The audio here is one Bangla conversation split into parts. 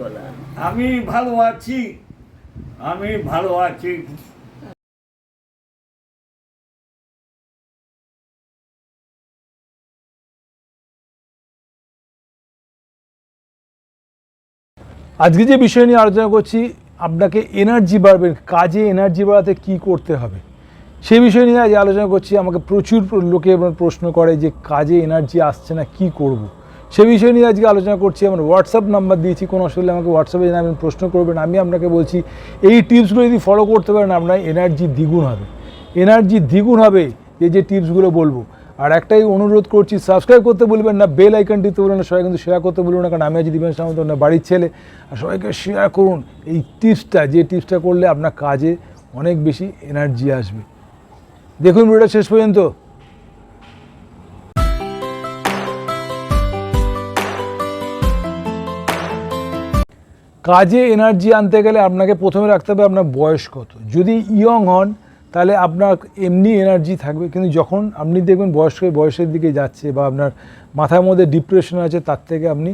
বলার আমি ভালো আছি। আমি ভালো আছি। আজকে যে বিষয় নিয়ে আলোচনা করছি আপনাকে এনার্জি বাড়বে কাজে এনার্জি বাড়াতে কি করতে হবে সেই বিষয় নিয়ে আজ আলোচনা করছি। আমাকে প্রচুর লোকে প্রশ্ন করে যে কাজে এনার্জি আসছে না কি করব। সে বিষয় নিয়ে আজকে আলোচনা করছি, আমার হোয়াটসঅ্যাপ নাম্বার দিয়েছি, কোনো অসুবিধা আমাকে হোয়াটসঅ্যাপে জানাবেন প্রশ্ন করবেন, আমি আপনাকে বলছি, এই টিপসগুলো যদি ফলো করতে পারেন, আপনার এনার্জি দ্বিগুণ হবে। এনার্জি দ্বিগুণ হবে, এই যে টিপসগুলো বলব। আর একটাই অনুরোধ করছি সাবস্ক্রাইব করতে বলবেন না বেল আইকন টিপতে বলবেন না, সবাই কিন্তু শেয়ার করতে বলবেন না, কারণ আমি আছি দিবেন সামন্ত না বাড়ির ছেলে। আর সবাইকে শেয়ার করুন, এই টিপসটা যে টিপসটা করলে আপনার কাজে অনেক বেশি এনার্জি আসবে। দেখুন ভিডিওটা শেষ পর্যন্ত। কাজে এনার্জি আনতে গেলে আপনাকে প্রথমে রাখতে হবে আপনার বয়স কত। যদি ইয়ং হন, তাহলে আপনার এমনি এনার্জি থাকবে। কিন্তু যখন আপনি দেখবেন বয়স্ক বয়সের দিকে যাচ্ছে বা আপনার মাথার মধ্যে ডিপ্রেশন আছে, তার থেকে আপনি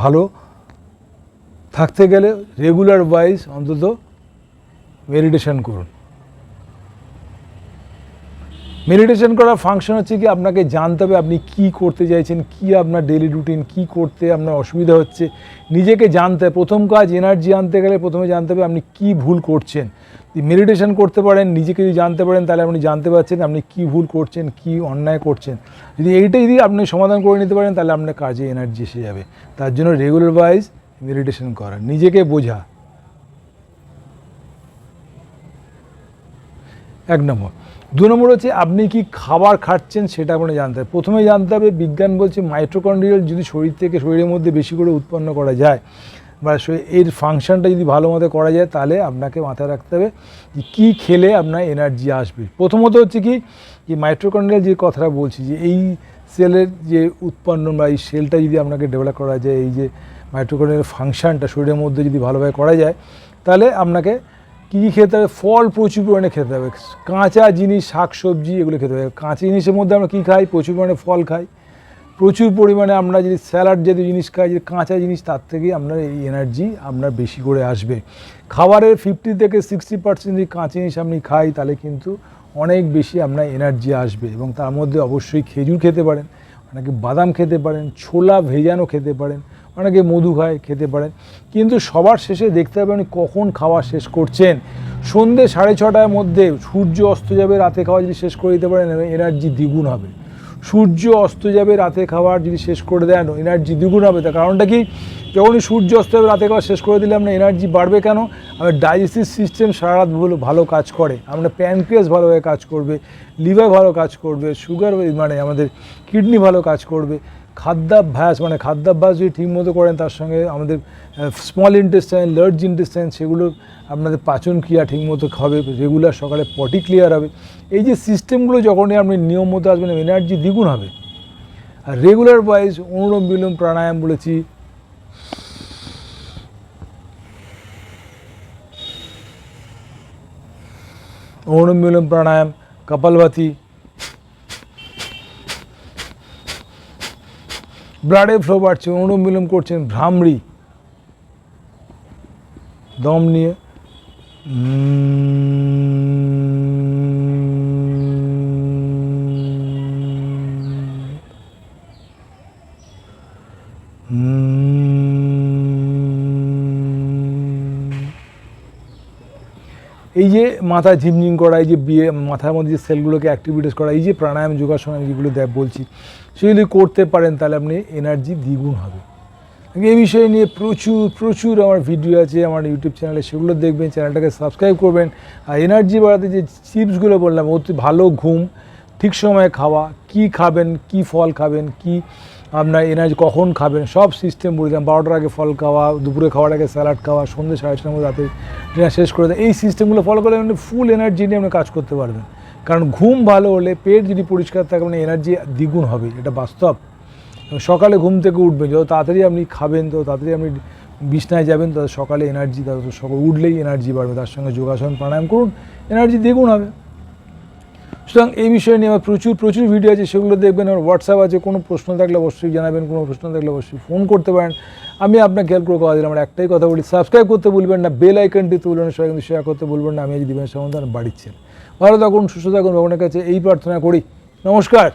ভালো থাকতে গেলে রেগুলার ওয়াইজ অন্তত মেডিটেশন করুন। মেডিটেশন করার ফাংশন হচ্ছে কি, আপনাকে জানতে হবে আপনি কি করতে চাইছেন, কি আপনার ডেলি রুটিন কি করতে আপনার অসুবিধা হচ্ছে। নিজেকে জানতে। প্রথম কাজ এনার্জি আনতে গেলে প্রথমে জানতে হবে আপনি কি ভুল করছেন। মেডিটেশন করতে পারেন, নিজেকে যদি জানতে পারেন, তাহলে আপনি জানতে পারছেন আপনি কি ভুল করছেন, কি অন্যায় করছেন। যদি এইটা যদি আপনি সমাধান করে নিতে পারেন, তাহলে আপনার কাজে এনার্জি এসে যাবে। তার জন্য রেগুলার ওয়াইজ মেডিটেশন করা, নিজেকে বোঝা। এক নম্বর। দু নম্বর হচ্ছে আপনি কি খাবার খাচ্ছেন সেটা আপনি জানতে হবে। প্রথমে জানতে হবে বিজ্ঞান বলছে মাইট্রোকন্ড্রিয়াল যদি শরীর থেকে শরীরের মধ্যে বেশি করে উৎপন্ন করা যায় বা এর ফাংশনটা যদি ভালো মতো করা যায় তাহলে আপনাকে মাথায় রাখতে হবে যে কী খেলে আপনার এনার্জি আসবে। প্রথমত হচ্ছে কি, যে মাইট্রোকন্ড্রিয়াল যে কথাটা বলছি, যে এই সেলের যে উৎপন্ন বা এই সেলটা যদি আপনাকে ডেভেলপ করা যায়, এই যে মাইট্রোকন্ড্রিয়াল ফাংশনটা শরীরের মধ্যে যদি ভালোভাবে করা যায়, তাহলে আপনাকে কী খেতে হবে? ফল প্রচুর পরিমাণে খেতে হবে। কাঁচা জিনিস শাক সবজি এগুলো খেতে হবে। কাঁচা জিনিসের মধ্যে আমরা কী খাই? প্রচুর পরিমাণে ফল খাই। প্রচুর পরিমাণে আমরা যদি স্যালাড জাতীয় জিনিস খাই, যদি কাঁচা জিনিস, তার থেকেই আপনার এই এনার্জি আপনার বেশি করে আসবে। খাবারের ফিফটি থেকে সিক্সটি পার্সেন্ট যদি কাঁচা জিনিস আপনি খাই, তাহলে কিন্তু অনেক বেশি আপনার এনার্জি আসবে এবং তার মধ্যে অবশ্যই খেজুর খেতে পারেন, অনেকে বাদাম খেতে পারেন, ছোলা ভেজানো খেতে পারেন। অনেকে মধু খায়, খেতে পারেন। কিন্তু সবার শেষে দেখতে হবে উনি কখন খাওয়া শেষ করছেন। সন্ধে সাড়ে ছটার মধ্যে সূর্য অস্ত যাবে, রাতে খাওয়া যদি শেষ করে দিতে পারেন এনার্জি দ্বিগুণ হবে। সূর্য অস্ত যাবে, রাতে খাওয়ার যদি শেষ করে দেন এনার্জি দ্বিগুণ হবে। তার কারণটা কি? যখনই সূর্য অস্ত হবে রাতে খাবার শেষ করে দিলে আপনার এনার্জি বাড়বে কেন? আমার ডাইজেস্টিভ সিস্টেম সারা রাত ভালো ভালো কাজ করে। আমরা প্যানক্রিয়াস ভালোভাবে কাজ করবে লিভার ভালো কাজ করবে সুগার মানে আমাদের কিডনি ভালো কাজ করবে। খাদ্যাভ্যাস মানে খাদ্যাভ্যাস যদি ঠিকমতো করেন, তার সঙ্গে আমাদের স্মল ইন্টেস্টাইন লার্জ ইন্টেস্টাইন সেগুলো আপনাদের পাচন ক্রিয়া ঠিকমতো হবে রেগুলার সকালে পটি ক্লিয়ার হবে। এই যে সিস্টেমগুলো যখনই আপনি নিয়ম মতো আসবেন এনার্জি দ্বিগুণ হবে। আর রেগুলার ওয়াইজ অনুলোম বিলোম প্রাণায়াম বলেছি অনুলোম বিলোম প্রাণায়াম কপালভাতি ব্লাডে ফ্লো বাড়ছে অনুলোম বিলোম করছেন ভ্রামড়ি দম এই যে মাথা ঝিমঝিম করা, এই যে বিয়ে, মাথার মধ্যে যে সেলগুলোকে অ্যাক্টিভিটিস করা, এই যে প্রাণায়াম যোগাসন আমি যেগুলো দেখ বলছি, সেগুলি করতে পারেন তাহলে আপনি এনার্জি দ্বিগুণ হবে। এই বিষয় নিয়ে প্রচুর প্রচুর আমার ভিডিও আছে, আমার ইউটিউব চ্যানেলে সেগুলো দেখবেন চ্যানেলটাকে সাবস্ক্রাইব করবেন। আর এনার্জি বাড়াতে যে চিপসগুলো বললাম, অতি ভালো ঘুম, ঠিক সময়ে খাওয়া, কি খাবেন, কি ফল খাবেন, কি আপনার এনার্জি কখন খাবেন? সব সিস্টেম বলে দিলাম। বারোটার আগে ফল খাওয়া, দুপুরে খাওয়ার আগে স্যালাড খাওয়া, সন্ধ্যে সাড়ে ছটার মধ্যে রাতে ডিনার শেষ করে দেয় এই সিস্টেমগুলো ফলো করলে আপনি ফুল এনার্জি নিয়ে আপনি কাজ করতে পারবেন। কারণ ঘুম ভালো হলে পেট যদি পরিষ্কার থাকে মানে এনার্জি দ্বিগুণ হবে। এটা বাস্তব। সকালে ঘুম থেকে উঠবেন। যত তাড়াতাড়ি আপনি খাবেন, তত তাড়াতাড়ি আপনি বিছনায় যাবেন, তত সকালে এনার্জি তত সকাল উঠলেই এনার্জি বাড়বে। তার সঙ্গে যোগাসন, প্রাণায়াম করুন। এনার্জি দ্বিগুণ হবে। সুতরাং এই বিষয়ে নিয়ে আমার প্রচুর প্রচুর ভিডিও আছে, সেগুলো দেখবেন আমার হোয়াটসঅ্যাপ আছে, কোনো প্রশ্ন থাকলে অবশ্যই জানাবেন, কোনো প্রশ্ন থাকলে অবশ্যই ফোন করতে পারেন। আমি আপনাকে খেয়াল করে কথা দিলাম আমার একটাই কথা বলি সাবস্ক্রাইব করতে বলবেন না বেল আইকনটি তুলবেন সবাই কিন্তু শেয়ার করতে বলবেন না, আমি আজ দিবেন সম্বন্ধে বাড়িচ্ছেন ভালো থাকুন, সুস্থ থাকুন, ভগবানের কাছে এই প্রার্থনা করি। নমস্কার।